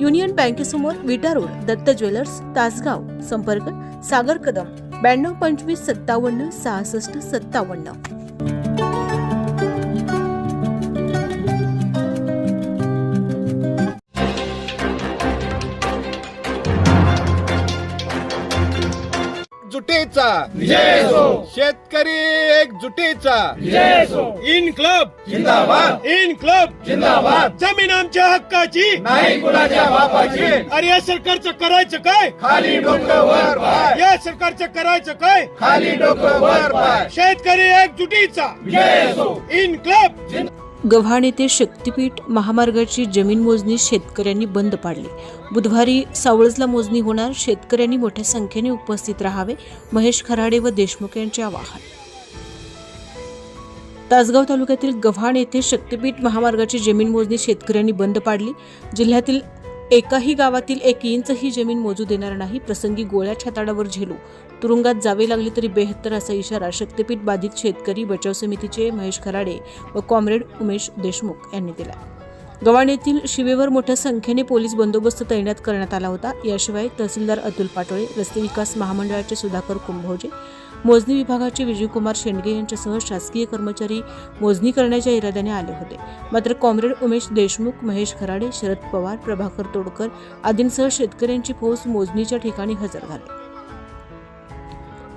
Union बँकेसमोर Vita road Datta jewellers Tasgaon संपर्क सागर कदम ब्याण्णव पंचवीस सत्तावन्न सहासष्ट सत्तावन्न. जुटीचा शेतकरी एक जुटीचा इन क्लब. जिंदाबाद. इन क्लब. जिंदाबाद. जमीन आमच्या हक्काची. नाही कुणाच्या बापाची. अरे या सरकारचं करायचं काय? खाली डोकं वर पाय. या सरकारचं करायचं काय? खाली डोकं वर पाय. शेतकरी एकजुटीचा. इन क्लब. गव्हाण येथे शक्तीपीठ महामार्गाची जमीन मोजणी शेतकऱ्यांनी बंद पाडली. बुधवारी सावळजला मोजणी होणार शेतकऱ्यांनी मोठ्या संख्येने उपस्थित राहावे महेश खराडे व देशमुख यांचे आवाहन. तासगाव तालुक्यातील गव्हाण येथे शक्तीपीठ महामार्गाची जमीन मोजणी शेतकऱ्यांनी बंद पाडली. जिल्ह्यातील एकाही गावातील एक इंचही जमीन मोजू देणार नाही प्रसंगी गोळ्या छाताडावर झेलू. तुरुंगात जावे लागले तरी बेहत्तर असा इशारा शक्तीपीठ बाधित शेतकरी बचाव समितीचे महेश खराडे व कॉम्रेड उमेश देशमुख यांनी दिला. गव्हाण येथील शिवेवर मोठ्या संख्येने पोलीस बंदोबस्त तैनात करण्यात आला होता. याशिवाय तहसीलदार अतुल पाटोळे रस्ते विकास महामंडळाचे सुधाकर कुंभोजे मोजणी विभागाचे विजयकुमार शेंडगे यांच्यासह शासकीय कर्मचारी मोजणी करण्याच्या इराद्याने आले होते. मात्र कॉम्रेड उमेश देशमुख महेश खराडे शरद पवार प्रभाकर तोडकर आदींसह शेतकऱ्यांची फौज मोजणीच्या ठिकाणी हजर झाले.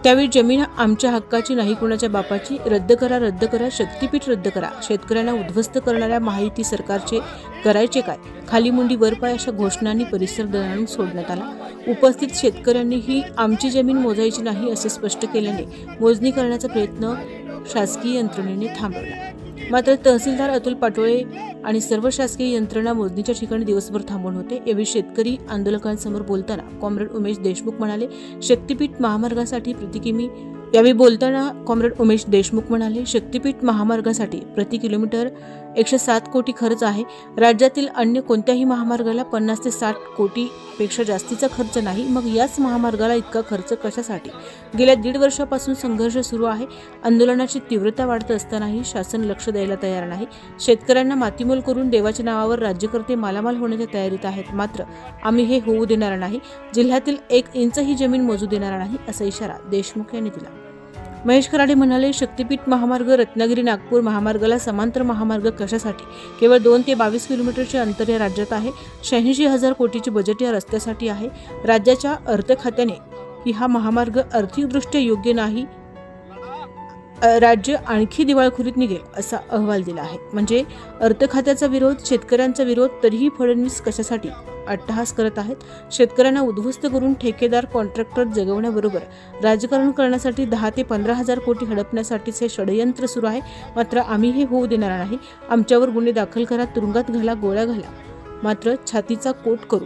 त्यावेळी जमीन आमच्या हक्काची नाही कुणाच्या बापाची रद्द करा रद्द करा शक्तीपीठ रद्द करा. शेतकऱ्यांना उद्ध्वस्त करणाऱ्या माहिती सरकारचे करायचे काय? खाली मुंडी वर पाय अशा घोषणांनी परिसर दणाणून सोडण्यात आला. उपस्थित शेतकऱ्यांनी ही आमची जमीन मोजायची नाही असे स्पष्ट केल्याने मोजणी करण्याचा प्रयत्न शासकीय यंत्रणेने थांबवला. मात्र तहसीलदार अतुल पाटोळे आणि सर्व शासकीय यंत्रणा मोजणीच्या ठिकाणी दिवसभर थांबून होते. यावेळी शेतकरी आंदोलकांसमोर बोलताना कॉम्रेड उमेश देशमुख म्हणाले शक्तीपीठ महामार्गासाठी प्रति किमी यावेळी बोलताना कॉम्रेड उमेश देशमुख म्हणाले शक्तीपीठ महामार्गासाठी प्रति किलोमीटर एकशे सात कोटी खर्च आहे. राज्यातील अन्य कोणत्याही महामार्गाला पन्नास ते साठ कोटीपेक्षा जास्तीचा खर्च नाही. मग याच महामार्गाला इतका खर्च कशासाठी? गेल्या दीड वर्षापासून संघर्ष सुरू आहे. आंदोलनाची तीव्रता वाढत असतानाही शासन लक्ष द्यायला तयार नाही. शेतकऱ्यांना मातीमोल करून देवाच्या नावावर राज्यकर्ते मालामाल होण्याच्या तयारीत आहेत. मात्र आम्ही हे होऊ देणार नाही. जिल्ह्यातील एक इंचही जमीन मोजू देणार नाही असा इशारा देशमुख यांनी दिला. महेश कराडे म्हणाले शक्तीपीठ महामार्ग रत्नागिरी नागपूर महामार्गाला समांतर महामार्ग कशासाठी? केवळ दोन ते बावीस किलोमीटरचे अंतर या राज्यात आहे. शहाऐंशी हजार कोटीचे बजेट या रस्त्यासाठी आहे. राज्याच्या अर्थखात्याने की हा महामार्ग आर्थिकदृष्ट्या योग्य नाही राज्य आणखी दिवाळखोरीत निघेल असा अहवाल दिला आहे. म्हणजे अर्थ खात्याचा विरोध शेतकऱ्यांचा विरोध तरीही फडणवीस कशासाठी? अट्टहास करत आहेत. शेतकऱ्यांना उद्ध्वस्त करून ठेकेदार कॉन्ट्रॅक्टर जगवण्याबरोबर राजकारण करण्यासाठी दहा ते पंधरा हजार कोटी हडपण्यासाठीच हे षडयंत्र सुरू आहे. मात्र आम्ही हे होऊ देणार नाही. आमच्यावर गुन्हे दाखल करा तुरुंगात घाला गोळ्या घाला. मात्र छातीचा कोट करू.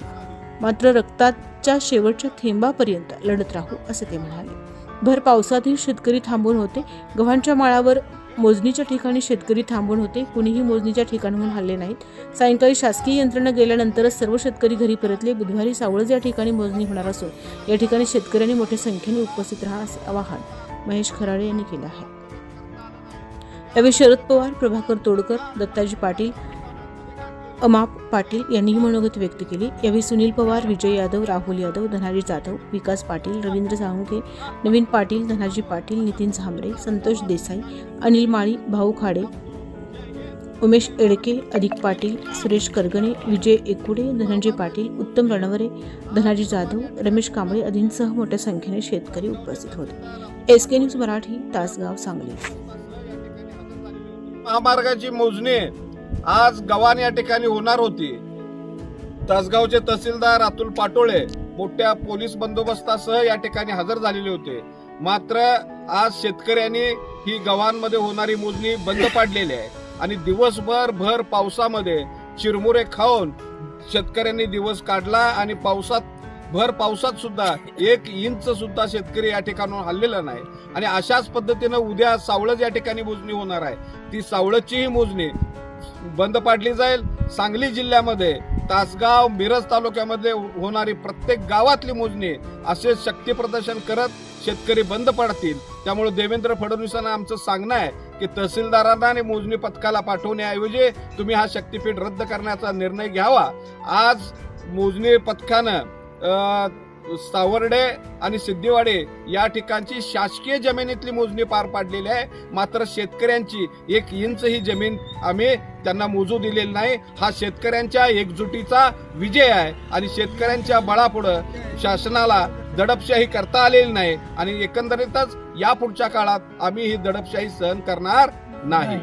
मात्र रक्ताच्या शेवटच्या थेंबापर्यंत लढत राहू असे ते म्हणाले. भर पावसातही शेतकरी थांबून होते. गव्हांच्या माळावर मोजणीच्या ठिकाणी शेतकरी थांबून होते. कुणीही मोजणीच्या ठिकाणाहून हल्ले नाहीत. सायंकाळी शासकीय यंत्रणा गेल्यानंतरच सर्व शेतकरी घरी परतले. बुधवारी सावळज या ठिकाणी मोजणी होणार असून या ठिकाणी शेतकऱ्यांनी मोठ्या संख्येने उपस्थित राहा असे आवाहन महेश खराडे यांनी केलं आहे. यावेळी शरद पवार प्रभाकर तोडकर दत्ताजी पाटील अमाप पाटील यांनीही मनोगत व्यक्त केली. यावेळी सुनील पवार विजय यादव राहुल यादव धनाजी जाधव विकास पाटील रवींद्र साळुंके नवीन पाटील धनाजी पाटील नितीन झांबरे संतोष देसाई अनिल माळी भाऊ खाडे उमेश एडके अधिक पाटील सुरेश करगणे विजय एकुडे धनंजय पाटील उत्तम रणवरे धनाजी जाधव रमेश कांबळे आदींसह मोठ्या संख्येने शेतकरी उपस्थित होते. S K news Marathi Tasgaon Sangli. महामार्गाची मोजणी आज गव्हाण या ठिकाणी होणार होती. तासगावचे तहसीलदार अतुल पाटोळे मोठ्या पोलीस बंदोबस्तासह या ठिकाणी हजर झालेले होते. मात्र आज शेतकऱ्यांनी ही गव्हाणमध्ये होणारी मोजणी बंद पाडलेली आहे आणि दिवसभर भर पावसामध्ये चिरमुरे खाऊन शेतकऱ्यांनी दिवस काढला आणि पावसात भर पावसात सुद्धा एक इंच सुद्धा शेतकरी या ठिकाणून हल्लेला नाही. आणि अशाच पद्धतीनं उद्या सावळज या ठिकाणी मोजणी होणार आहे. ती सावळजचीही मोजणी बंद पाडली जाईल. सांगली जिल्ह्यामध्ये तासगाव मिरज तालुक्यामध्ये होणारी प्रत्येक गावातली मोजणी असे शक्ती प्रदर्शन करत शेतकरी बंद पडतील. त्यामुळे देवेंद्र फडणवीसांना आमचं सांगणं आहे की तहसीलदारांना आणि मोजणी पथकाला पाठवण्याऐवजी तुम्ही हा शक्तीपीठ रद्द करण्याचा निर्णय घ्यावा. आज मोजणी पथकानं सावर्डे आणि सिद्धिवाडे या ठिकाणची शासकीय जमिनीतली मोजणी पार पाडलेली आहे. मात्र शेतकऱ्यांची एक इंच ही जमीन आम्ही त्यांना मोजू दिलेली नाही. हा शेतकऱ्यांच्या एकजुटीचा विजय आहे आणि शेतकऱ्यांच्या बळापुढं शासनाला दडपशाही करता आलेली नाही आणि एकंदरीतच या पुढच्या काळात आम्ही ही दडपशाही सहन करणार नाही.